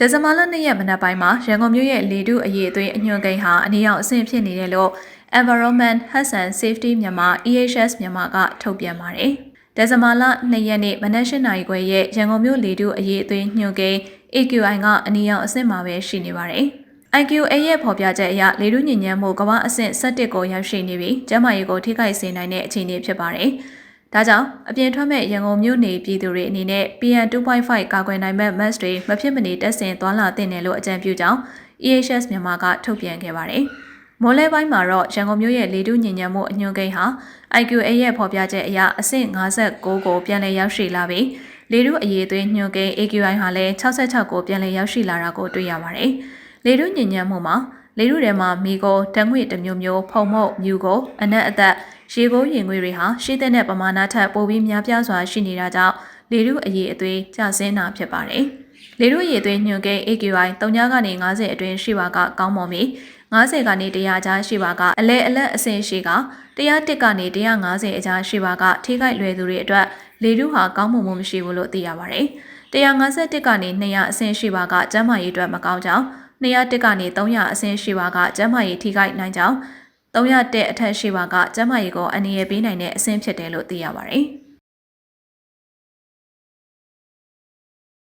ဒီဇင်ဘာလ2ရက်မနက်ပိုင်းမှာရန်ကုန်မြို့ရဲ့လေတုအရေးအသွေးအညွှန်ကိန်းဟာအနည်းအောင်အဆင့်ဖြစ်နေတယ်လို့ Environment Health and Safety မြန်မာ EHS မြန်မာကထုတ်ပြန်ပါတယ်။ဒီဇင်ဘာလ2ရက်နေ့မနက်၈နာရီခွဲရဲ့ရန်ကုန်မြို့လေတုအရေးအသွေးညွှန်ကိန်း AQI ကအနည်းအောင်အဆင့်မှာပဲရှိနေပါတယ်။ IQA ရဲ့ဖော်ပြချက်အရလေတုညဉ့်ညမ်းမှုကမ္ဘာအဆင့်17ကိုရောက်ရှိနေပြီးကျန်းမာရေးကိုထိခိုက်စေနိုင်တဲ့အခြေအနေဖြစ်ပါတယ်။ ဒါကြောင့်အပြင်ထွက်မဲ့ရန်ကုန်မြို့နေပြည်သူတွေအနေနဲ့ PM2.5 ကာကွယ်နိုင်မဲ့ mask တွေမဖြစ်မနေတက်ဆင်သွားလာသင့်တယ်လို့အကြံပြုကြောင်း EHS မြန်မာကထုတ်ပြန်ခဲ့ပါတယ်။မိုးလဲပိုင်းမှာတော့ရန်ကုန်မြို့ရဲ့လေတုညဉ့်ညံမှုအညွှန်းကိန်းဟာ IQA ရဲ့ဖော်ပြချက်အရအဆင့်56ကိုပြန်လည်ရောက်ရှိလာပြီးလေတုအရေးသွေးညွှန်းကိန်း AQI ဟာလည်း66ကိုပြန်လည်ရောက်ရှိလာတာကိုတွေ့ရပါတယ်။လေတုညဉ့်ညံမှုမှာ လေထုထဲမှာမိကိုတငွေ့တစ်မျိုးမျိုးဖုံမုတ်မြူကိုအနက်အသက်ရေကိုရင်ငွေတွေဟာရှိတဲ့ပမာဏထက်ပိုပြီးများပြားစွာရှိနေတာကြောင့်လေထုအရေးအသွေးကျဆင်းတာဖြစ်ပါတယ်။လေထုအရေးအသွေးညွှန်ကိန်း AQI 3ညကနေ50အတွင်းရှိပါကကောင်းမွန်ပြီး90ကနေ100ကြားရှိပါကအလဲအလက်အဆင့်ရှိက101ကနေ150အကြားရှိပါကထိခိုက်လွယ်သူတွေအတွက်လေထုဟာကောင်းမွန်မှုမရှိဘူးလို့သိရပါတယ်။151ကနေ200အဆင့်ရှိပါကကျန်းမာရေးအတွက်မကောင်းကြောင်း 201ကနေ300အဆင့်ရှိပါကကျန်းမာရေးထိခိုက်နိုင်ကြောင်း301အထက်ရှိပါကကျန်းမာရေးကိုအနေရပေးနိုင်တဲ့အဆင့်ဖြစ်တယ်လို့သိရပါတယ်။